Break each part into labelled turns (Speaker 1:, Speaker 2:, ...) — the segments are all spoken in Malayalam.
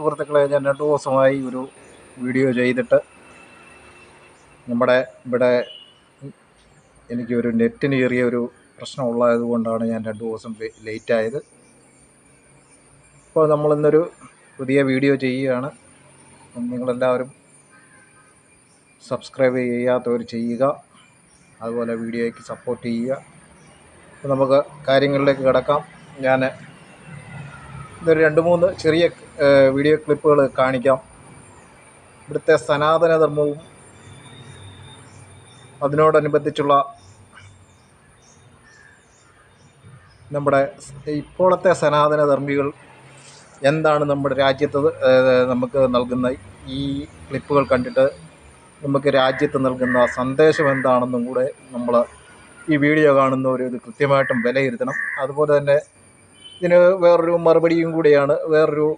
Speaker 1: സുഹൃത്തുക്കളെ ഞാൻ രണ്ടു ദിവസമായി ഒരു വീഡിയോ ചെയ്തിട്ട് നമ്മുടെ ഇവിടെ എനിക്കൊരു നെറ്റിന് ചെറിയ ഒരു പ്രശ്നമുള്ളത് കൊണ്ടാണ് ഞാൻ രണ്ട് ദിവസം ലേറ്റായത്. അപ്പോൾ നമ്മളിന്നൊരു പുതിയ വീഡിയോ ചെയ്യുകയാണ്. നിങ്ങളെല്ലാവരും സബ്സ്ക്രൈബ് ചെയ്യാത്തവർ ചെയ്യുക. അതുപോലെ വീഡിയോയ്ക്ക് സപ്പോർട്ട് ചെയ്യുക. അപ്പോൾ നമുക്ക് കാര്യങ്ങളിലേക്ക് കിടക്കാം. ഞാൻ ഇതൊരു രണ്ട് മൂന്ന് ചെറിയ വീഡിയോ ക്ലിപ്പുകൾ കാണിക്കാം. ഇവിടുത്തെ സനാതനധർമ്മവും അതിനോടനുബന്ധിച്ചുള്ള നമ്മുടെ ഇപ്പോഴത്തെ സനാതനധർമ്മികൾ എന്താണ് നമ്മുടെ രാജ്യത്ത് നമുക്ക് നൽകുന്ന ഈ ക്ലിപ്പുകൾ കണ്ടിട്ട് നമുക്ക് രാജ്യത്ത് നൽകുന്ന സന്ദേശം എന്താണെന്നും കൂടെ നമ്മൾ ഈ വീഡിയോ കാണുന്നവർ ഇത് കൃത്യമായിട്ടും വിലയിരുത്തണം. അതുപോലെ തന്നെ ഇതിന് വേറൊരു മറുപടിയും കൂടിയാണ്. വേറൊരു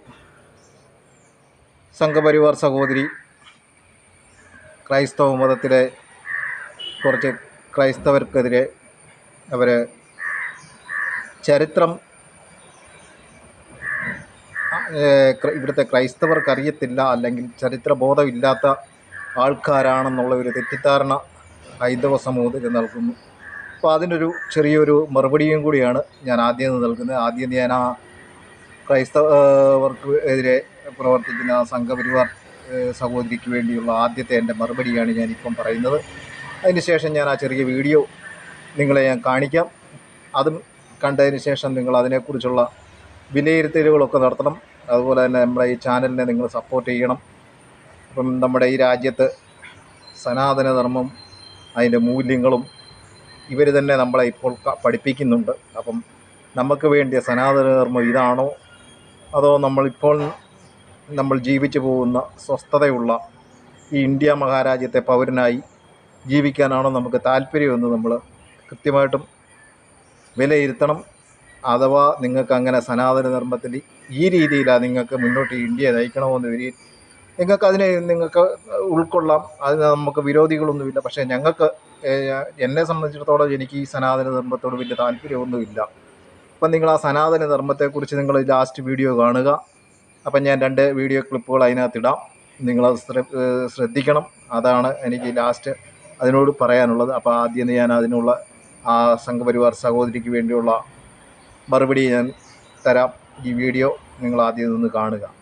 Speaker 1: സംഘപരിവാർ സഹോദരി ക്രൈസ്തവ മതത്തിലെ കുറച്ച് ക്രൈസ്തവർക്കെതിരെ അവർ ചരിത്രം ഇവിടുത്തെ ക്രൈസ്തവർക്ക് അറിയത്തില്ല അല്ലെങ്കിൽ ചരിത്രബോധമില്ലാത്ത ആൾക്കാരാണെന്നുള്ള ഒരു തെറ്റിദ്ധാരണ ഹൈന്ദവ സമൂഹത്തിന് നൽകുന്നു. അപ്പോൾ അതിനൊരു ചെറിയൊരു മറുപടിയും കൂടിയാണ് ഞാൻ ആദ്യം നൽകുന്നത്. ആദ്യം ഞാൻ ആ ക്രൈസ്തവർക്ക് എതിരെ പ്രവർത്തിക്കുന്ന സംഘപരിവാർ സഹോദരിക്ക് വേണ്ടിയുള്ള ആദ്യത്തെ എന്റെ മറുപടിയാണ് ഞാനിപ്പം പറയുന്നത്. അതിനുശേഷം ഞാൻ ആ ചെറിയ വീഡിയോ നിങ്ങളെ ഞാൻ കാണിക്കാം. അതും കണ്ടതിന് ശേഷം നിങ്ങൾ അതിനെക്കുറിച്ചുള്ള വിലയിരുത്തലുകളൊക്കെ നടത്തണം. അതുപോലെ തന്നെ നമ്മുടെ ഈ ചാനലിനെ നിങ്ങൾ സപ്പോർട്ട് ചെയ്യണം. അപ്പം നമ്മുടെ ഈ രാജ്യത്ത് സനാതനധർമ്മം അതിന്റെ മൂല്യങ്ങളും ഇവർ തന്നെ നമ്മളെ ഇപ്പോൾ പഠിപ്പിക്കുന്നുണ്ട്. അപ്പം നമുക്ക് വേണ്ടിയ സനാതനധർമ്മം ഇതാണോ? അതോ നമ്മളിപ്പോൾ നമ്മൾ ജീവിച്ചു പോകുന്ന സ്വസ്ഥതയുള്ള ഈ ഇന്ത്യ മഹാരാജ്യത്തെ പൗരനായി ജീവിക്കാനാണോ നമുക്ക് താല്പര്യമെന്ന് നമ്മൾ കൃത്യമായിട്ടും വിലയിരുത്തണം. അഥവാ നിങ്ങൾക്ക് അങ്ങനെ സനാതന ധർമ്മത്തിൽ ഈ രീതിയിലാണ് നിങ്ങൾക്ക് മുന്നോട്ട് ഇന്ത്യയെ നയിക്കണമെന്ന് വരി നിങ്ങൾക്ക് അതിനെ നിങ്ങൾക്ക് ഉൾക്കൊള്ളാം. അതിന് നമുക്ക് വിരോധികളൊന്നുമില്ല. പക്ഷേ ഞങ്ങൾക്ക് എന്നെ സംബന്ധിച്ചിടത്തോളം എനിക്ക് ഈ സനാതന ധർമ്മത്തോട് വലിയ താല്പര്യമൊന്നുമില്ല. അപ്പം നിങ്ങൾ ആ സനാതന ധർമ്മത്തെക്കുറിച്ച് നിങ്ങൾ ലാസ്റ്റ് വീഡിയോ കാണുക. അപ്പം ഞാൻ രണ്ട് വീഡിയോ ക്ലിപ്പുകൾ അതിനകത്തിടാം നിങ്ങളത് ശ്ര- ശ്രദ്ധിക്കണം. അതാണ് എനിക്ക് ലാസ്റ്റ് അതിനോട് പറയാനുള്ളത്. അപ്പോൾ ആദ്യം ഞാൻ അതിനുള്ള ആ സംഘപരിവാർ സഹോദരിക്ക് വേണ്ടിയുള്ള മറുപടി ഞാൻ തരാം. ഈ വീഡിയോ നിങ്ങൾ ആദ്യം നിന്ന് കാണുക.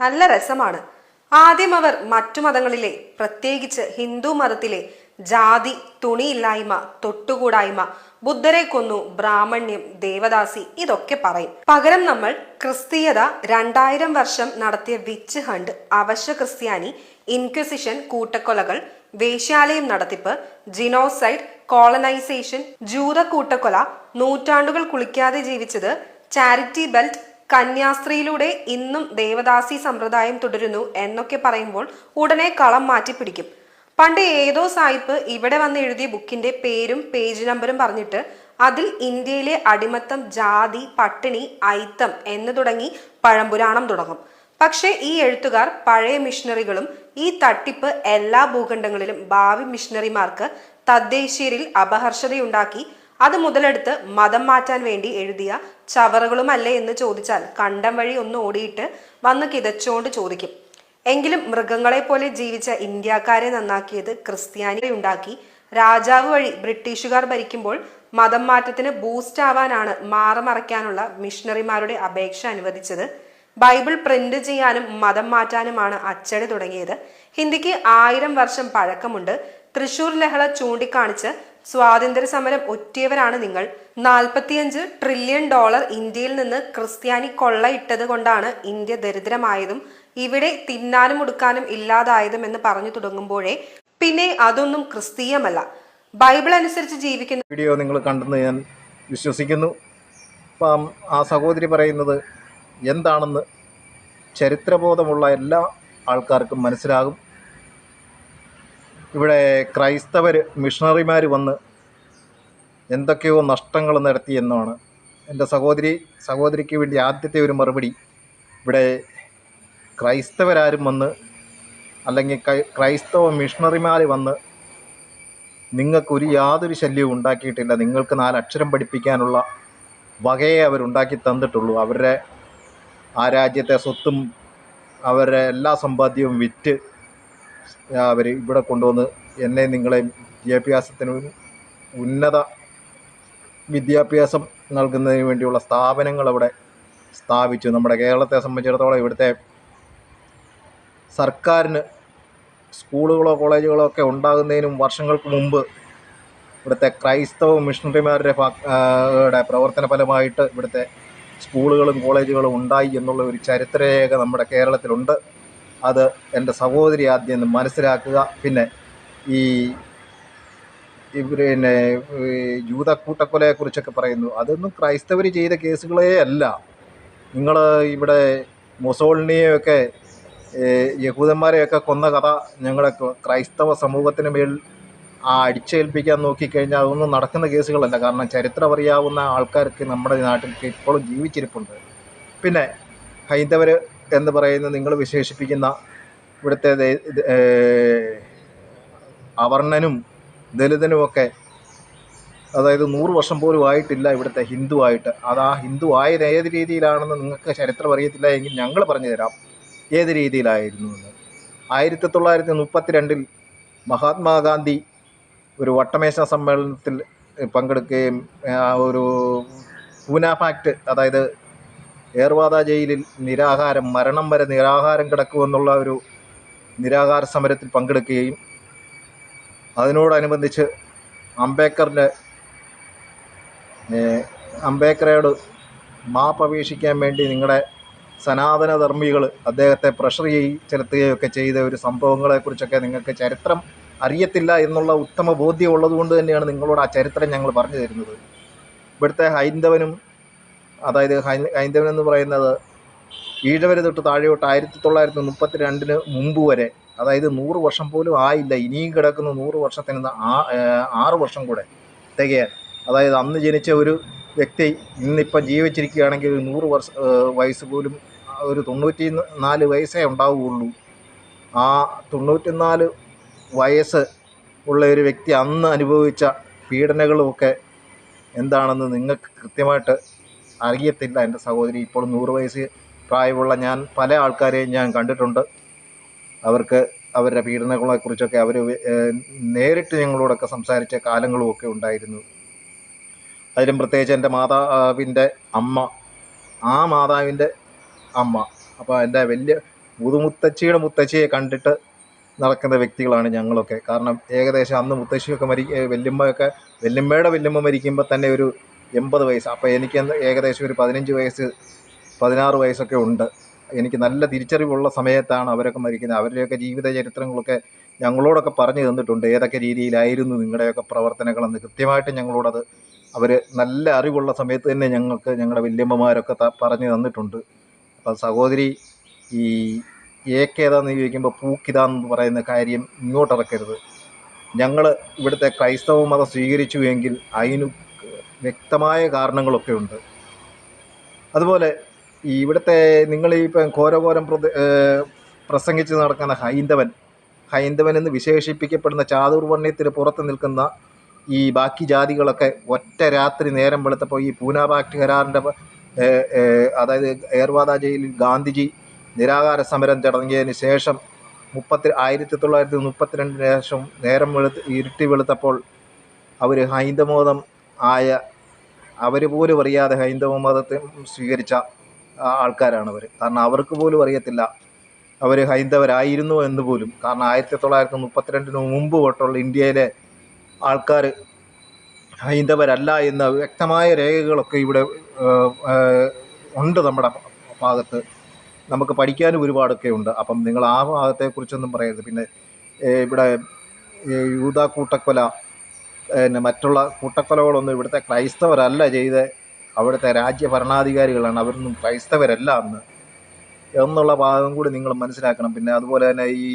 Speaker 2: നല്ല രസമാണ്. ആദ്യം അവർ മറ്റു മതങ്ങളിലെ പ്രത്യേകിച്ച് ഹിന്ദു മതത്തിലെ ജാതി തുണിയില്ലായ്മ തൊട്ടുകൂടായ്മ ബുദ്ധരെ കൊന്നു ബ്രാഹ്മണ്യം ദേവദാസി ഇതൊക്കെ പറയും. പകരം നമ്മൾ ക്രിസ്തീയത രണ്ടായിരം വർഷം നടത്തിയ വിച്ച് ഹണ്ട് അവശ്യ ക്രിസ്ത്യാനി ഇൻക്വിസിഷൻ കൂട്ടക്കൊലകൾ വേശ്യാലയം നടത്തിപ്പ് ജിനോസൈഡ് കോളനൈസേഷൻ ജൂത കൂട്ടക്കൊല നൂറ്റാണ്ടുകൾ കുളിക്കാതെ ജീവിച്ചത് ചാരിറ്റി ബെൽറ്റ് കന്യാസ്ത്രീയിലൂടെ ഇന്നും ദേവദാസി സമ്പ്രദായം തുടരുന്നു എന്നൊക്കെ പറയുമ്പോൾ ഉടനെ കളം മാറ്റി പിടിക്കും പണ്ട് ഏതോ സായിപ്പ് ഇവിടെ വന്ന് എഴുതിയ ബുക്കിന്റെ പേരും പേജ് നമ്പറും പറഞ്ഞിട്ട് അതിൽ ഇന്ത്യയിലെ അടിമത്തം ജാതി പട്ടിണി ഐത്തം എന്ന് തുടങ്ങി പഴംപുരാണം തുടങ്ങും. പക്ഷേ ഈ എഴുത്തുകാർ പഴയ മിഷണറികളും ഈ തട്ടിപ്പ് എല്ലാ ഭൂഖണ്ഡങ്ങളിലും ഭാവി മിഷണറിമാർക്ക് തദ്ദേശീയരിൽ അപഹർഷതയുണ്ടാക്കി അത് മുതലെടുത്ത് മതം മാറ്റാൻ വേണ്ടി എഴുതിയ ചവറുകളുമല്ലേ എന്ന് ചോദിച്ചാൽ കണ്ടം വഴി ഒന്ന് ഓടിയിട്ട് വന്ന് കിതച്ചുകൊണ്ട് ചോദിക്കും. എങ്കിലും മൃഗങ്ങളെ പോലെ ജീവിച്ച ഇന്ത്യക്കാരെ നന്നാക്കിയത് ക്രിസ്ത്യാനിയുണ്ടാക്കി രാജാവ് വഴി ബ്രിട്ടീഷുകാർ ഭരിക്കുമ്പോൾ മതം മാറ്റത്തിന് ബൂസ്റ്റ് ആവാനാണ് മാറമറയ്ക്കാനുള്ള മിഷണറിമാരുടെ അപേക്ഷ അനുവദിച്ചത്. ബൈബിൾ പ്രിന്റ് ചെയ്യാനും മതം മാറ്റാനുമാണ് അച്ചടി തുടങ്ങിയത്. ഹിന്ദിക്ക് ആയിരം വർഷം പഴക്കമുണ്ട്. തൃശൂർ ലഹള ചൂണ്ടിക്കാണിച്ച് സ്വാതന്ത്ര്യ സമരം ഒറ്റിയവരാണ് നിങ്ങൾ. നാൽപ്പത്തിയഞ്ച് ട്രില്യൺ ഡോളർ ഇന്ത്യയിൽ നിന്ന് ക്രിസ്ത്യാനി കൊള്ളയിട്ടത് കൊണ്ടാണ് ഇന്ത്യ ദരിദ്രമായതും ഇവിടെ തിന്നാനും ഉടുക്കാനും ഇല്ലാതായതും എന്ന് പറഞ്ഞു തുടങ്ങുമ്പോഴേ പിന്നെ അതൊന്നും ക്രിസ്തീയമല്ല. ബൈബിൾ അനുസരിച്ച് ജീവിക്കുന്ന
Speaker 1: വീഡിയോ നിങ്ങൾ കണ്ടെന്ന് ഞാൻ വിശ്വസിക്കുന്നു. അപ്പം ആ സഹോദരി പറയുന്നത് എന്താണെന്ന് ചരിത്രബോധമുള്ള എല്ലാ ആൾക്കാർക്കും മനസ്സിലാകും. ഇവിടെ ക്രൈസ്തവർ മിഷണറിമാർ വന്ന് എന്തൊക്കെയോ നഷ്ടങ്ങൾ നടത്തി എന്നാണ്. എന്റെ സഹോദരി സഹോദരിക്ക് വേണ്ടി ആദ്യത്തെ ഒരു മറുപടി ഇവിടെ ക്രൈസ്തവരാരും വന്ന് അല്ലെങ്കിൽ ക്രൈസ്തവ മിഷണറിമാർ വന്ന് നിങ്ങൾക്കൊരു യാതൊരു ശല്യവും ഉണ്ടാക്കിയിട്ടില്ല. നിങ്ങൾക്ക് നാലക്ഷരം പഠിപ്പിക്കാനുള്ള വകയെ അവരുണ്ടാക്കി തന്നിട്ടുള്ളൂ. അവരുടെ ആ രാജ്യത്തെ സ്വത്തും അവരുടെ എല്ലാ സമ്പാദ്യവും വിറ്റ് അവർ ഇവിടെ കൊണ്ടുവന്ന് എന്നെ നിങ്ങളെ വിദ്യാഭ്യാസത്തിന് ഉന്നത വിദ്യാഭ്യാസം നൽകുന്നതിന് വേണ്ടിയുള്ള സ്ഥാപനങ്ങൾ അവിടെ സ്ഥാപിച്ചു. നമ്മുടെ കേരളത്തെ സംബന്ധിച്ചിടത്തോളം ഇവിടുത്തെ സർക്കാരിന് സ്കൂളുകളോ കോളേജുകളോ ഒക്കെ ഉണ്ടാകുന്നതിനും വർഷങ്ങൾക്ക് മുമ്പ് ഇവിടുത്തെ ക്രൈസ്തവ മിഷണറിമാരുടെ പ്രവർത്തന ഫലമായിട്ട് ഇവിടുത്തെ സ്കൂളുകളും കോളേജുകളും ഉണ്ടായി എന്നുള്ള ഒരു ചരിത്രരേഖ നമ്മുടെ കേരളത്തിലുണ്ട്. അത് എന്റെ സഹോദരി ആദ്യം മനസ്സിലാക്കുക. പിന്നെ ഈ പിന്നെ ഈ ജൂത കൂട്ടക്കൊലയെക്കുറിച്ചൊക്കെ പറയുന്നു. അതൊന്നും ക്രൈസ്തവർ ചെയ്ത കേസുകളേ അല്ല. നിങ്ങൾ ഇവിടെ മുസോളിനിയൊക്കെ യഹൂദന്മാരെയൊക്കെ കൊന്ന കഥ ഞങ്ങളുടെ ക്ര- ക്രൈസ്തവ സമൂഹത്തിന് മേൽ ആ അടിച്ചേൽപ്പിക്കാൻ നോക്കിക്കഴിഞ്ഞാൽ അതൊന്നും നടക്കുന്ന കേസുകളല്ല. കാരണം ചരിത്രം അറിയാവുന്ന ആൾക്കാർക്ക് നമ്മുടെ നാട്ടിൽ ഇപ്പോഴും ജീവിച്ചിരിപ്പുണ്ട്. പിന്നെ ഹൈന്ദവർ എന്ന് പറയുന്ന നിങ്ങൾ വിശേഷിപ്പിക്കുന്ന ഇവിടുത്തെ അവർണനും ദലിതനുമൊക്കെ അതായത് നൂറ് വർഷം പോലും ആയിട്ടില്ല ഇവിടുത്തെ ഹിന്ദു ആയിട്ട് അത് ആ ഹിന്ദു ആയത് ഏത് രീതിയിലാണെന്ന് നിങ്ങൾക്ക് ചരിത്രം അറിയത്തില്ല എങ്കിൽ ഞങ്ങൾ പറഞ്ഞു തരാം. ഏത് രീതിയിലായിരുന്നു എന്ന്. ആയിരത്തി തൊള്ളായിരത്തി മുപ്പത്തി രണ്ടിൽ മഹാത്മാഗാന്ധി ഒരു വട്ടമേശ സമ്മേളനത്തിൽ പങ്കെടുക്കുകയും ഒരു പൂന ഫാക്ട് അതായത് ഏർവാദ ജയിലിൽ നിരാഹാരം മരണം വരെ നിരാഹാരം കിടക്കുമെന്നുള്ള ഒരു നിരാഹാര സമരത്തിൽ പങ്കെടുക്കുകയും അതിനോടനുബന്ധിച്ച് അംബേദ്കറിന്റെ അംബേദ്കറോട് മാപ്പ് അപേക്ഷിക്കാൻ വേണ്ടി നിങ്ങളുടെ സനാതന ധർമ്മികൾ അദ്ദേഹത്തെ പ്രഷർ ചെയ് ചെലുത്തുകയൊക്കെ ചെയ്ത ഒരു സംഭവങ്ങളെക്കുറിച്ചൊക്കെ നിങ്ങൾക്ക് ചരിത്രം അറിയത്തില്ല എന്നുള്ള ഉത്തമ ബോധ്യം ഉള്ളതുകൊണ്ട് തന്നെയാണ് നിങ്ങളോട് ആ ചരിത്രം ഞങ്ങൾ പറഞ്ഞു തരുന്നത്. ഇവിടുത്തെ ഹൈന്ദവനും അതായത് ഹൈന്ദവൻ എന്ന് പറയുന്നത് ഈഴവര് തൊട്ട് താഴെയോട്ട് ആയിരത്തി തൊള്ളായിരത്തി മുപ്പത്തി രണ്ടിന് മുമ്പ് വരെ അതായത് നൂറ് വർഷം പോലും ആയില്ല ഇനിയും കിടക്കുന്ന നൂറ് വർഷത്തിന് ആ ആറ് വർഷം കൂടെ തികയാൻ. അതായത് അന്ന് ജനിച്ച ഒരു വ്യക്തി ഇന്നിപ്പം ജീവിച്ചിരിക്കുകയാണെങ്കിൽ ഒരു നൂറ് വർഷ വയസ്സ് പോലും ഒരു തൊണ്ണൂറ്റി നാല് വയസ്സേ ഉണ്ടാവുകയുള്ളൂ. ആ തൊണ്ണൂറ്റി നാല് വയസ്സ് ഉള്ള ഒരു വ്യക്തി അന്ന് അനുഭവിച്ച പീഡനങ്ങളുമൊക്കെ എന്താണെന്ന് നിങ്ങൾക്ക് കൃത്യമായിട്ട് അറിയത്തില്ല. എന്റെ സഹോദരി ഇപ്പോൾ നൂറ് വയസ്സ് പ്രായമുള്ള ഞാൻ പല ആൾക്കാരെയും ഞാൻ കണ്ടിട്ടുണ്ട്. അവർക്ക് അവരുടെ പീഡനങ്ങളെക്കുറിച്ചൊക്കെ അവർ നേരിട്ട് ഞങ്ങളോടൊക്കെ സംസാരിച്ച കാലങ്ങളുമൊക്കെ ഉണ്ടായിരുന്നു. അതിലും പ്രത്യേകിച്ച് എന്റെ മാതാവിന്റെ അമ്മ ആ മാതാവിന്റെ അമ്മ. അപ്പോൾ എന്റെ വലിയ മുതുമുത്തച്ഛിയുടെ മുത്തച്ഛിയെ കണ്ടിട്ട് നടക്കുന്ന വ്യക്തികളാണ് ഞങ്ങളൊക്കെ. കാരണം ഏകദേശം അന്ന് മുത്തശ്ശിയൊക്കെ മരി വല്യമ്മയൊക്കെ വല്യമ്മയുടെ വല്യമ്മ മരിക്കുമ്പോൾ തന്നെ ഒരു എൺപത് വയസ്സ്. അപ്പോൾ എനിക്ക് ഏകദേശം ഒരു പതിനഞ്ച് വയസ്സ് പതിനാറ് വയസ്സൊക്കെ ഉണ്ട്. എനിക്ക് നല്ല തിരിച്ചറിവുള്ള സമയത്താണ് അവരൊക്കെ മരിക്കുന്നത്. അവരുടെയൊക്കെ ജീവിത ചരിത്രങ്ങളൊക്കെ ഞങ്ങളോടൊക്കെ പറഞ്ഞു തന്നിട്ടുണ്ട്. ഏതൊക്കെ രീതിയിലായിരുന്നു നിങ്ങളുടെയൊക്കെ പ്രവർത്തനങ്ങളെന്ന് കൃത്യമായിട്ട് ഞങ്ങളോടത് അവർ നല്ല അറിവുള്ള സമയത്ത് തന്നെ ഞങ്ങൾക്ക് ഞങ്ങളുടെ വല്യമ്മമാരൊക്കെ പറഞ്ഞു തന്നിട്ടുണ്ട്. അപ്പം സഹോദരി ഈ ഏക്കേതാന്ന് ചോദിക്കുമ്പോൾ പൂക്കിതാന്ന് പറയുന്ന കാര്യം ഇങ്ങോട്ടിറക്കരുത്. ഞങ്ങൾ ഇവിടുത്തെ ക്രൈസ്തവ മതം സ്വീകരിച്ചു എങ്കിൽ അതിന് വ്യക്തമായ കാരണങ്ങളൊക്കെ ഉണ്ട്. അതുപോലെ ഈ ഇവിടുത്തെ നിങ്ങൾ ഇപ്പം ഘോരഘോരം ഏഹ് പ്രസംഗിച്ച് നടക്കുന്ന ഹൈന്ദവൻ ഹൈന്ദവൻ എന്ന് വിശേഷിപ്പിക്കപ്പെടുന്ന ചാതുർവർണയത്തിന് പുറത്ത് നിൽക്കുന്ന ഈ ബാക്കി ജാതികളൊക്കെ ഒറ്റ രാത്രി നേരം വെളുത്തപ്പോൾ ഈ പൂനാ പാക്ട് കരാറിന്റെ അതായത് ഏർവാദ ജയിലിൽ ഗാന്ധിജി നിരാകാര സമരം തുടങ്ങിയതിന് ശേഷം മുപ്പത്തി ആയിരത്തി തൊള്ളായിരത്തി മുപ്പത്തിരണ്ടിന് ശേഷം നേരം വെളുത്ത് ഇരുട്ടി വെളുത്തപ്പോൾ അവർ ഹൈന്ദവമതം ആയ അവർ പോലും അറിയാതെ ഹൈന്ദവ മതത്തെ സ്വീകരിച്ച ആൾക്കാരാണ് അവർ. കാരണം അവർക്ക് പോലും അറിയത്തില്ല അവർ ഹൈന്ദവരായിരുന്നു എന്ന് പോലും. കാരണം ആയിരത്തി തൊള്ളായിരത്തി മുപ്പത്തിരണ്ടിന് മുമ്പ് തൊട്ടുള്ള ഇന്ത്യയിലെ ആൾക്കാർ ഹൈന്ദവരല്ല എന്ന വ്യക്തമായ രേഖകളൊക്കെ ഇവിടെ ഉണ്ട് നമ്മുടെ ഭാഗത്ത്. നമുക്ക് പഠിക്കാനും ഒരുപാടൊക്കെ ഉണ്ട്. അപ്പം നിങ്ങൾ ആ ഭാഗത്തെക്കുറിച്ചൊന്നും പറയരുത്. പിന്നെ ഇവിടെ യൂത കൂട്ടക്കൊല പിന്നെ മറ്റുള്ള കൂട്ടക്കൊലകളൊന്നും ഇവിടുത്തെ ക്രൈസ്തവരല്ല ചെയ്ത്. അവിടുത്തെ രാജ്യ ഭരണാധികാരികളാണ്. അവരൊന്നും ക്രൈസ്തവരല്ല അന്ന്. എന്നുള്ള ഭാഗം കൂടി നിങ്ങൾ മനസ്സിലാക്കണം. പിന്നെ അതുപോലെ തന്നെ ഈ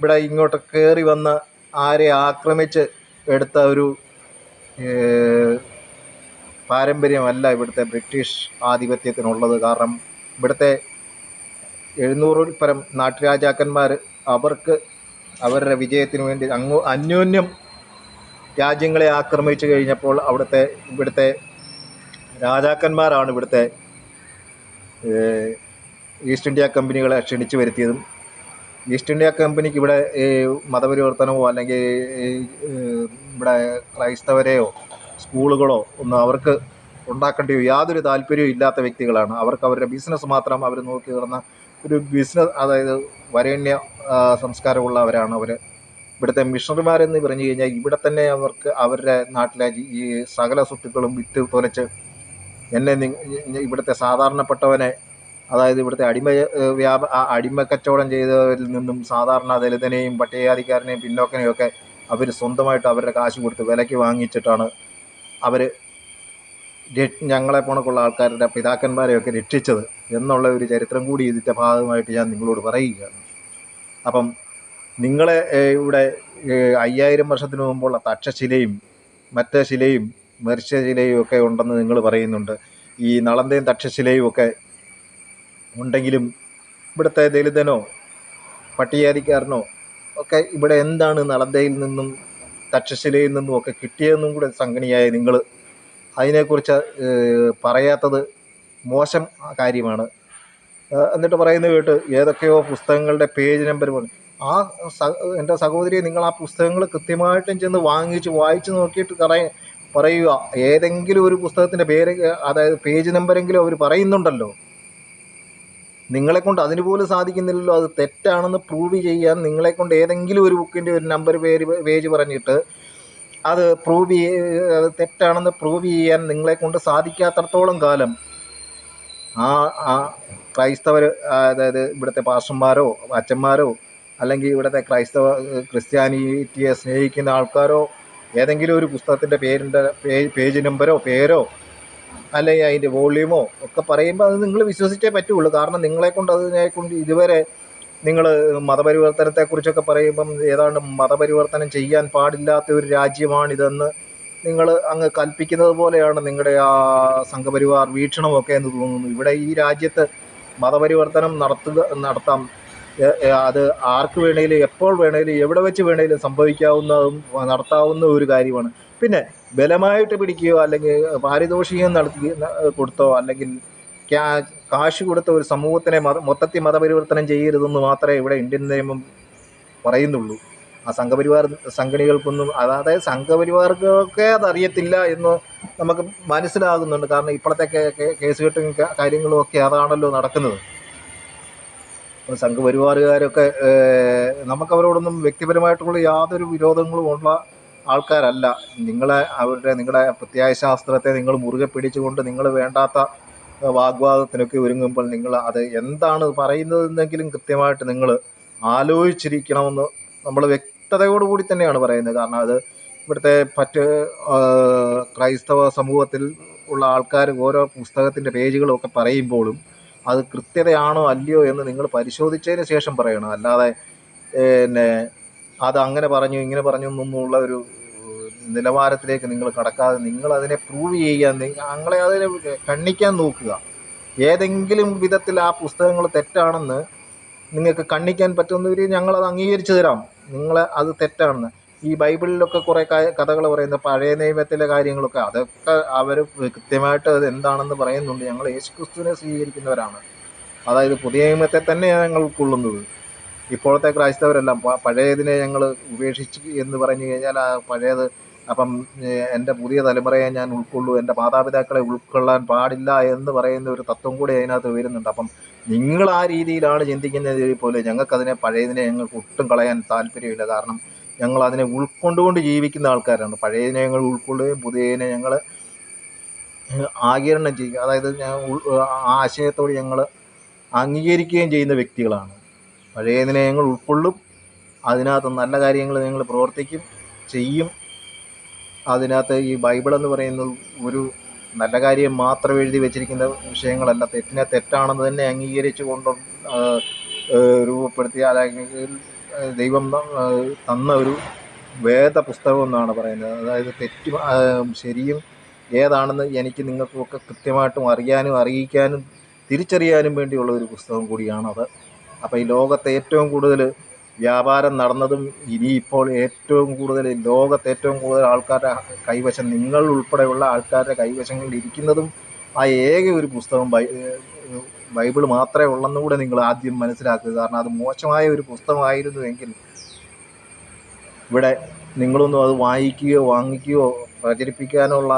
Speaker 1: ഇവിടെ ഇങ്ങോട്ട് കയറി വന്ന് ആരെ ആക്രമിച്ച് എടുത്ത ഒരു പാരമ്പര്യമല്ല ഇവിടുത്തെ ബ്രിട്ടീഷ് ആധിപത്യത്തിനുള്ളത്. കാരണം ഇവിടുത്തെ എഴുന്നൂറിൽ പരം നാട്ടുരാജാക്കന്മാർ അവർക്ക് അവരുടെ വിജയത്തിന് വേണ്ടി അങ്ങോ അന്യോന്യം രാജ്യങ്ങളെ ആക്രമിച്ചു കഴിഞ്ഞപ്പോൾ അവിടുത്തെ ഇവിടുത്തെ രാജാക്കന്മാരാണ് ഇവിടുത്തെ ഈസ്റ്റ് ഇന്ത്യ കമ്പനികളെ ക്ഷണിച്ചു വരുത്തിയതും ഈസ്റ്റ് ഇന്ത്യ കമ്പനിക്ക് ഇവിടെ ഈ മതപരിവർത്തനമോ അല്ലെങ്കിൽ ഇവിടെ ക്രൈസ്തവരെയോ സ്കൂളുകളോ ഒന്നും അവർക്ക് ഉണ്ടാക്കേണ്ട യാതൊരു താല്പര്യവും ഇല്ലാത്ത വ്യക്തികളാണ്. അവർക്ക് അവരുടെ ബിസിനസ് മാത്രം അവർ നോക്കി കിടന്ന ഒരു ബിസിനസ് അതായത് വരേണ്യ സംസ്കാരമുള്ളവരാണ് അവർ ഇവിടുത്തെ മിഷണറിമാരെന്ന് പറഞ്ഞു കഴിഞ്ഞാൽ ഇവിടെ തന്നെ അവർക്ക് അവരുടെ നാട്ടിലെ ഈ സകല സ്വത്തുക്കളും വിറ്റ് തുലച്ച് എന്നെ ഇവിടുത്തെ സാധാരണപ്പെട്ടവനെ അതായത് ഇവിടുത്തെ അടിമ വ്യാപ അടിമ കച്ചവടം ചെയ്തവരിൽ നിന്നും സാധാരണ ദലിതനെയും പട്ടികജാതിക്കാരനെയും പിന്നോക്കനെയും ഒക്കെ അവർ സ്വന്തമായിട്ട് അവരുടെ കാശ് കൊടുത്ത് വിലയ്ക്ക് വാങ്ങിച്ചിട്ടാണ് അവർ ഞങ്ങളെ പോണക്കുള്ള ആൾക്കാരുടെ പിതാക്കന്മാരെയൊക്കെ രക്ഷിച്ചത് എന്നുള്ള ഒരു ചരിത്രം കൂടി ഇതിന്റെ ഭാഗമായിട്ട് ഞാൻ നിങ്ങളോട് പറയുകയാണ്. അപ്പം നിങ്ങളെ ഇവിടെ അയ്യായിരം വർഷത്തിന് മുമ്പുള്ള തക്ഷശിലയും മറ്റേ ശിലയും മരിച്ച ശിലയും ഒക്കെ ഉണ്ടെന്ന് നിങ്ങൾ പറയുന്നുണ്ട്. ഈ നളന്തയും തക്ഷശിലയും ഒക്കെ ഉണ്ടെങ്കിലും ഇവിടുത്തെ ദലിതനോ പട്ടികജാതിക്കാരനോ ഒക്കെ ഇവിടെ എന്താണ് നളന്തയിൽ നിന്നും തക്ഷശിലയിൽ നിന്നും ഒക്കെ കിട്ടിയതെന്നും കൂടെ സംഘടനയായ നിങ്ങൾ അതിനെക്കുറിച്ച് പറയാത്തത് മോശം കാര്യമാണ്. എന്നിട്ട് പറയുന്നത് കേട്ട് ഏതൊക്കെയോ പുസ്തകങ്ങളുടെ പേജ് നമ്പർ ആ സ എന്റെ സഹോദരി നിങ്ങൾ ആ പുസ്തകങ്ങൾ കൃത്യമായിട്ടും ചെന്ന് വാങ്ങിച്ച് വായിച്ച് നോക്കിയിട്ട് പറയ പറയുക. ഏതെങ്കിലും ഒരു പുസ്തകത്തിന്റെ പേര് അതായത് പേജ് നമ്പരെങ്കിലും അവർ പറയുന്നുണ്ടല്ലോ. നിങ്ങളെ കൊണ്ട് അതിന് പോലും സാധിക്കുന്നില്ലല്ലോ. അത് തെറ്റാണെന്ന് പ്രൂവ് ചെയ്യാൻ നിങ്ങളെ കൊണ്ട് ഏതെങ്കിലും ഒരു ബുക്കിന്റെ ഒരു നമ്പർ പേര് പേജ് പറഞ്ഞിട്ട് അത് പ്രൂവ് അത് തെറ്റാണെന്ന് പ്രൂവ് ചെയ്യാൻ നിങ്ങളെ കൊണ്ട് സാധിക്കാത്തടത്തോളം കാലം ആ ആ ക്രൈസ്തവർ അതായത് ഇവിടുത്തെ പാസ്റ്റർമാരോ അച്ഛന്മാരോ അല്ലെങ്കിൽ ഇവിടുത്തെ ക്രൈസ്തവ ക്രിസ്ത്യാനിറ്റിയെ സ്നേഹിക്കുന്ന ആൾക്കാരോ ഏതെങ്കിലും ഒരു പുസ്തകത്തിന്റെ പേരിന്റെ പേജ് നമ്പരോ പേരോ അല്ലെങ്കിൽ അതിന്റെ വോള്യൂമോ ഒക്കെ പറയുമ്പോൾ അത് നിങ്ങൾ വിശ്വസിച്ചേ പറ്റുള്ളൂ. കാരണം നിങ്ങളെ കൊണ്ട് അതിനെ കൊണ്ട് ഇതുവരെ നിങ്ങൾ മതപരിവർത്തനത്തെക്കുറിച്ചൊക്കെ പറയുമ്പം ഏതാണ്ട് മതപരിവർത്തനം ചെയ്യാൻ പാടില്ലാത്ത ഒരു രാജ്യമാണിതെന്ന് നിങ്ങൾ അങ്ങ് കൽപ്പിക്കുന്നത് പോലെയാണ് നിങ്ങളുടെ ആ സംഘപരിവാർ വീക്ഷണമൊക്കെ എന്ന് തോന്നുന്നു. ഇവിടെ ഈ രാജ്യത്ത് മതപരിവർത്തനം നടത്തുക നടത്താം. അത് ആർക്ക് വേണേലും എപ്പോൾ വേണേലും എവിടെ വെച്ച് വേണേലും സംഭവിക്കാവുന്നതും നടത്താവുന്ന ഒരു കാര്യമാണ്. പിന്നെ ബലമായിട്ട് പിടിക്കുകയോ അല്ലെങ്കിൽ പാരിതോഷികം നടത്തി കൊടുത്തോ അല്ലെങ്കിൽ കാശ് കൊടുത്ത ഒരു സമൂഹത്തിനെ മത മൊത്തത്തിൽ മതപരിവർത്തനം ചെയ്യരുതെന്ന് മാത്രമേ ഇവിടെ ഇന്ത്യൻ നിയമം പറയുന്നുള്ളൂ. ആ സംഘപരിവാർ സംഘടനകൾക്കൊന്നും അതായത് സംഘപരിവാർക്കൊക്കെ അതറിയത്തില്ല എന്ന് നമുക്ക് മനസ്സിലാകുന്നുണ്ട്. കാരണം ഇപ്പോഴത്തെ കേസ് കെട്ടും കാര്യങ്ങളും ഒക്കെ അതാണല്ലോ നടക്കുന്നത്. സംഘപരിവാറുകാരൊക്കെ ഏഹ്, നമുക്കവരോടൊന്നും വ്യക്തിപരമായിട്ടുള്ള യാതൊരു വിരോധങ്ങളും ഉള്ള ആൾക്കാരല്ല. നിങ്ങളെ അവരുടെ നിങ്ങളുടെ പ്രത്യയശാസ്ത്രത്തെ നിങ്ങൾ മുറുകെ പിടിച്ചുകൊണ്ട് നിങ്ങൾ വേണ്ടാത്ത വാഗ്വാദത്തിനൊക്കെ ഒരുങ്ങുമ്പോൾ നിങ്ങൾ അത് എന്താണ് പറയുന്നതെന്നെങ്കിലും കൃത്യമായിട്ട് നിങ്ങൾ ആലോചിച്ചിരിക്കണമെന്ന് നമ്മൾ വ്യക്തതയോടുകൂടി തന്നെയാണ് പറയുന്നത്. കാരണം അത് ഇവിടുത്തെ മറ്റ് ക്രൈസ്തവ സമൂഹത്തിൽ ഉള്ള ആൾക്കാർ ഓരോ പുസ്തകത്തിന്റെ പേജുകളൊക്കെ പറയുമ്പോഴും അത് കൃത്യതയാണോ അല്ലയോ എന്ന് നിങ്ങൾ പരിശോധിച്ചതിന് ശേഷം പറയണം. അല്ലാതെ പിന്നെ അത് അങ്ങനെ പറഞ്ഞു ഇങ്ങനെ പറഞ്ഞു എന്നുള്ള ഒരു നിലവാരത്തിലേക്ക് നിങ്ങൾ കടക്കാതെ നിങ്ങൾ അതിനെ പ്രൂവ് ചെയ്യാൻ അങ്ങളെ അതിനെ കണ്ണിക്കാൻ നോക്കുക. ഏതെങ്കിലും വിധത്തിൽ ആ പുസ്തകങ്ങൾ തെറ്റാണെന്ന് നിങ്ങൾക്ക് കണ്ണിക്കാൻ പറ്റുന്നവർ ഞങ്ങളത് അംഗീകരിച്ചു തരാം. നിങ്ങൾ അത് തെറ്റാണെന്ന്. ഈ ബൈബിളിലൊക്കെ കുറേ കഥകൾ പറയുന്ന പഴയ നിയമത്തിലെ കാര്യങ്ങളൊക്കെ അതൊക്കെ അവർ കൃത്യമായിട്ട് അത് എന്താണെന്ന് പറയുന്നുണ്ട്. ഞങ്ങൾ യേശുക്രിസ്തുവിനെ സ്വീകരിക്കുന്നവരാണ്. അതായത് പുതിയ നിയമത്തെ തന്നെയാണ് ഞങ്ങൾ ഉൾക്കൊള്ളുന്നത് ഇപ്പോഴത്തെ ക്രൈസ്തവരെല്ലാം പഴയതിനെ ഞങ്ങൾ ഉപേക്ഷിച്ച് എന്ന് പറഞ്ഞു കഴിഞ്ഞാൽ ആ പഴയത് അപ്പം എന്റെ പുതിയ തലമുറയെ ഞാൻ ഉൾക്കൊള്ളൂ എന്റെ മാതാപിതാക്കളെ ഉൾക്കൊള്ളാൻ പാടില്ല എന്ന് പറയുന്ന ഒരു തത്വം കൂടി അതിനകത്ത് വരുന്നുണ്ട്. അപ്പം നിങ്ങൾ ആ രീതിയിലാണ് ചിന്തിക്കുന്നത് പോലെ ഞങ്ങൾക്കതിനെ പഴയതിനെ ഞങ്ങൾക്ക് ഒട്ടും കളയാൻ താല്പര്യമില്ല. കാരണം ഞങ്ങൾ അതിനെ ഉൾക്കൊണ്ടുകൊണ്ട് ജീവിക്കുന്ന ആൾക്കാരാണ്. പഴയതിനെ ഞങ്ങൾ ഉൾക്കൊള്ളുകയും പുതിയതിനെ ഞങ്ങൾ ആകിരണം ചെയ്യുക. അതായത് ഞാൻ ആ ആശയത്തോട് ഞങ്ങൾ അംഗീകരിക്കുകയും ചെയ്യുന്ന വ്യക്തികളാണ്. പഴയതിനെ ഞങ്ങൾ ഉൾക്കൊള്ളും. അതിനകത്ത് നല്ല കാര്യങ്ങൾ ഞങ്ങൾ പ്രവർത്തിക്കും ചെയ്യും. അതിനകത്ത് ഈ ബൈബിൾ എന്ന് പറയുന്നത് ഒരു നല്ല കാര്യം മാത്രം എഴുതി വെച്ചിരിക്കുന്ന വിഷയങ്ങളല്ല. തെറ്റിനെ തെറ്റാണെന്ന് തന്നെ അംഗീകരിച്ചു കൊണ്ട് രൂപപ്പെടുത്തിയ അല്ലെങ്കിൽ ദൈവം തന്ന ഒരു വേദ പുസ്തകം എന്നാണ് പറയുന്നത്. അതായത് തെറ്റും ശരിയും ഏതാണെന്ന് എനിക്ക് നിങ്ങൾക്കൊക്കെ കൃത്യമായിട്ടും അറിയാനും അറിയിക്കാനും തിരിച്ചറിയാനും വേണ്ടിയുള്ള ഒരു പുസ്തകം കൂടിയാണത്. അപ്പോൾ ഈ ലോകത്ത് ഏറ്റവും കൂടുതൽ വ്യാപാരം നടന്നതും ഇനിയിപ്പോൾ ഏറ്റവും കൂടുതൽ ലോകത്ത് ഏറ്റവും കൂടുതൽ ആൾക്കാരുടെ കൈവശം നിങ്ങൾ ഉൾപ്പെടെയുള്ള ആൾക്കാരുടെ കൈവശങ്ങളിൽ ഇരിക്കുന്നതും ആ ഏക ഒരു പുസ്തകം ബൈബിൾ മാത്രമേ ഉള്ളെന്ന് കൂടെ നിങ്ങൾ ആദ്യം മനസ്സിലാക്കുക. കാരണം അത് മോശമായ ഒരു പുസ്തകമായിരുന്നു എങ്കിൽ ഇവിടെ നിങ്ങളൊന്നും അത് വായിക്കുകയോ വാങ്ങിക്കുകയോ പ്രചരിപ്പിക്കാനുള്ള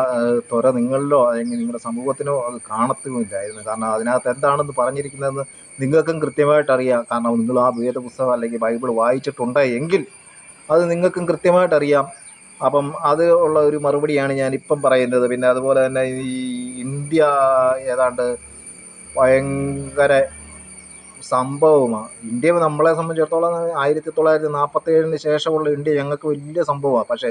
Speaker 1: ത്വര നിങ്ങളിലോ അല്ലെങ്കിൽ നിങ്ങളുടെ സമൂഹത്തിനോ അത് കാണത്തുമില്ലായിരുന്നു. കാരണം അതിനകത്ത് എന്താണെന്ന് പറഞ്ഞിരിക്കുന്നതെന്ന് നിങ്ങൾക്കും കൃത്യമായിട്ട് അറിയാം. കാരണം നിങ്ങൾ ആ വേദപുസ്തകം അല്ലെങ്കിൽ ബൈബിൾ വായിച്ചിട്ടുണ്ട് എങ്കിൽ അത് നിങ്ങൾക്കും കൃത്യമായിട്ട് അറിയാം. അപ്പം അത് ഉള്ള ഒരു മറുപടിയാണ് ഞാൻ ഇപ്പം പറയുന്നത്. പിന്നെ അതുപോലെ തന്നെ ഈ ഇന്ത്യ ഏതാണ്ട് ഭയങ്കര സംഭവമാണ് ഇന്ത്യ നമ്മളെ സംബന്ധിച്ചിടത്തോളം ആയിരത്തി തൊള്ളായിരത്തി നാൽപ്പത്തി ഏഴിന് ശേഷമുള്ള ഇന്ത്യ ഞങ്ങൾക്ക് വലിയ സംഭവമാണ് പക്ഷേ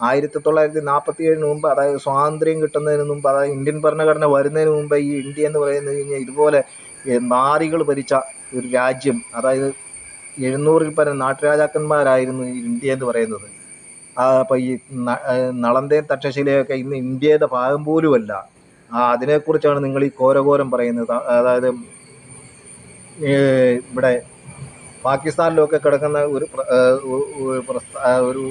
Speaker 1: ആയിരത്തി തൊള്ളായിരത്തി നാൽപ്പത്തി ഏഴിന് മുമ്പ് അതായത് സ്വാതന്ത്ര്യം കിട്ടുന്നതിന് മുമ്പ് അതായത് ഇന്ത്യൻ ഭരണഘടന വരുന്നതിന് മുമ്പ് ഈ ഇന്ത്യ എന്ന് പറയുന്നത് കഴിഞ്ഞാൽ ഇതുപോലെ നാറികൾ ഭരിച്ച ഒരു രാജ്യം അതായത് എഴുന്നൂറിൽ പരം നാട്ടുരാജാക്കന്മാരായിരുന്നു ഇന്ത്യ എന്ന് പറയുന്നത്. ആ, അപ്പോൾ ഈ നളന്തേ തക്ഷശിലയൊക്കെ ഇന്ന് ഇന്ത്യയുടെ ഭാഗം പോലുമല്ല. അതിനെക്കുറിച്ചാണ് നിങ്ങൾ ഈ ഘോരഘോരം പറയുന്നത്. അതായത് ഇവിടെ പാകിസ്ഥാനിലൊക്കെ കിടക്കുന്ന ഒരു ഒരു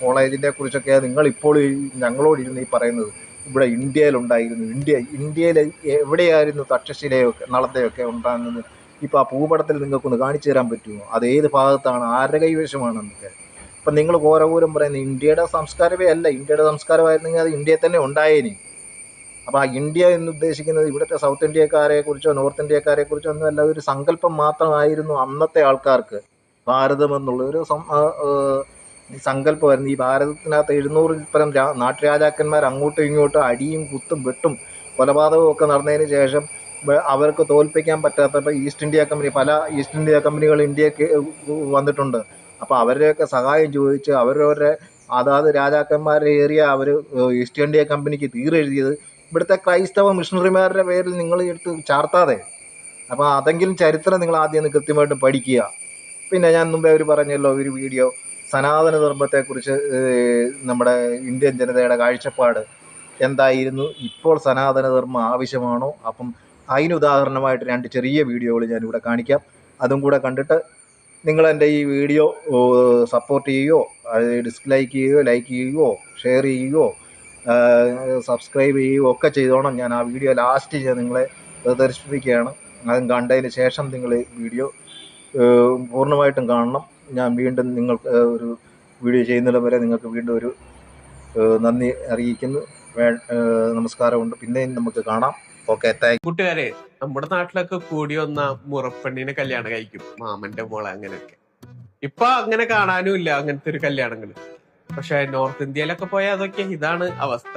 Speaker 1: കോളേജിനെ കുറിച്ചൊക്കെ നിങ്ങൾ ഇപ്പോൾ ഈ ഞങ്ങളോട് ഇരുന്ന് ഈ പറയുന്നത്. ഇവിടെ ഇന്ത്യയിലുണ്ടായിരുന്നു. ഇന്ത്യ ഇന്ത്യയിൽ എവിടെയായിരുന്നു തക്ഷശിലയൊക്കെ നളന്തയൊക്കെ ഉണ്ടാകുന്നത്? ഇപ്പോൾ ആ ഭൂപടത്തിൽ നിങ്ങൾക്കൊന്ന് കാണിച്ചു തരാൻ പറ്റുമോ? അത് ഏത് ഭാഗത്താണ്? ആരുടെ കൈവശമാണെന്നൊക്കെ ഇപ്പം നിങ്ങൾ ഘോരഘോരം പറയുന്നത് ഇന്ത്യയുടെ സംസ്കാരമേ അല്ല. ഇന്ത്യയുടെ സംസ്കാരമായിരുന്നെങ്കിൽ അത് ഇന്ത്യയിൽ തന്നെ ഉണ്ടായേനെ. അപ്പോൾ ആ ഇന്ത്യ എന്ന് ഉദ്ദേശിക്കുന്നത് ഇവിടുത്തെ സൗത്ത് ഇന്ത്യക്കാരെ കുറിച്ചോ നോർത്ത് ഇന്ത്യക്കാരെ കുറിച്ചോ ഒന്നും അല്ല. ഒരു സങ്കല്പം മാത്രമായിരുന്നു അന്നത്തെ ആൾക്കാർക്ക്. ഭാരതം എന്നുള്ള ഒരു സങ്കല്പമായിരുന്നു. ഈ ഭാരതത്തിനകത്ത് എഴുന്നൂറിൽ പരം രാ നാട്ടുരാജാക്കന്മാർ അങ്ങോട്ടും ഇങ്ങോട്ടും അടിയും കുത്തും വെട്ടും കൊലപാതകവും ഒക്കെ നടന്നതിന് ശേഷം അവർക്ക് തോൽപ്പിക്കാൻ പറ്റാത്തപ്പോൾ ഈസ്റ്റ് ഇന്ത്യ കമ്പനി പല ഈസ്റ്റ് ഇന്ത്യ കമ്പനികൾ ഇന്ത്യയ്ക്ക് വന്നിട്ടുണ്ട്. അപ്പോൾ അവരുടെയൊക്കെ സഹായം ചോദിച്ച് അവരവരുടെ അതാത് രാജാക്കന്മാരുടെ ഏരിയ അവർ ഈസ്റ്റ് ഇന്ത്യ കമ്പനിക്ക് തീരെഴുതിയത് ഇവിടുത്തെ ക്രൈസ്തവ മിഷണറിമാരുടെ പേരിൽ നിങ്ങൾ എടുത്ത് ചാർത്താതെ. അപ്പോൾ അതെങ്കിലും ചരിത്രം നിങ്ങൾ ആദ്യം കൃത്യമായിട്ട് പഠിക്കുക. പിന്നെ ഞാൻ മുമ്പേ അവർ പറഞ്ഞല്ലോ ഒരു വീഡിയോ സനാതന ധർമ്മത്തെക്കുറിച്ച് നമ്മുടെ ഇന്ത്യൻ ജനതയുടെ കാഴ്ചപ്പാട് എന്തായിരുന്നു? ഇപ്പോൾ സനാതന ധർമ്മം ആവശ്യമാണോ? അപ്പം അതിന് ഉദാഹരണമായിട്ട് രണ്ട് ചെറിയ വീഡിയോകൾ ഞാനിവിടെ കാണിക്കാം. അതും കൂടെ കണ്ടിട്ട് നിങ്ങൾ എന്റെ ഈ വീഡിയോ സപ്പോർട്ട് ചെയ്യുകയോ ഡിസ്ലൈക്ക് ചെയ്യുകയോ ലൈക്ക് ചെയ്യുകയോ ഷെയർ ചെയ്യുകയോ സബ്സ്ക്രൈബ് ചെയ്യുകയോ ഒക്കെ ചെയ്തോണം. ഞാൻ ആ വീഡിയോ ലാസ്റ്റ് ഞാൻ നിങ്ങളെ പ്രദർശിപ്പിക്കുകയാണ്. അതും കണ്ടതിന് ശേഷം നിങ്ങൾ വീഡിയോ പൂർണമായിട്ടും കാണണം. ഞാൻ വീണ്ടും നിങ്ങൾക്ക് ഒരു വീഡിയോ ചെയ്യുന്നിടം വരെ നിങ്ങൾക്ക് വീണ്ടും ഒരു നന്ദി അറിയിക്കുന്നു. നമസ്കാരമുണ്ട്. പിന്നെയും നമുക്ക് കാണാം. ഓക്കെ താങ്ക്
Speaker 3: കൂട്ടുകാരെ നമ്മുടെ നാട്ടിലൊക്കെ കൂടി വന്ന മുറപ്പെണ്ണിനെ കല്യാണം കഴിക്കും. മാമന്റെ മോളെ അങ്ങനെയൊക്കെ. ഇപ്പൊ അങ്ങനെ കാണാനും ഇല്ല അങ്ങനത്തെ ഒരു കല്യാണങ്ങൾ പക്ഷെ നോർത്ത് ഇന്ത്യയിലൊക്കെ പോയാൽ അതൊക്കെ ഇതാണ് അവസ്ഥ.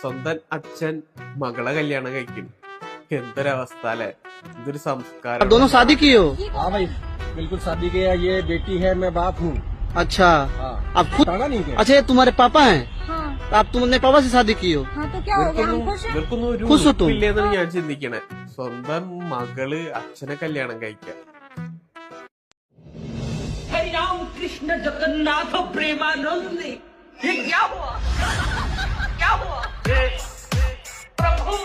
Speaker 3: സ്വന്തം അച്ഛൻ മകളെ കല്യാണം കഴിക്കും. എന്തൊരവസ്ഥ അല്ലെ? എന്തൊരു സംസ്കാരം.
Speaker 4: സാധിക്കുകയോ बिल्कुल शादी किया ये बेटी है मैं बाप हूँ।
Speaker 5: अच्छा।
Speaker 4: हाँ।
Speaker 5: आप खुद
Speaker 4: नहीं गया।
Speaker 5: अच्छा तुम्हारे पापा है?
Speaker 6: हाँ।
Speaker 5: तो आप तुमने पापा से शादी की हो?
Speaker 6: हाँ, तो क्या हो? गया खुश हो
Speaker 5: तुम?
Speaker 7: राम कृष्ण जगन्नाथ प्रेमानंद ये क्या हुआ क्या हुआ प्रभु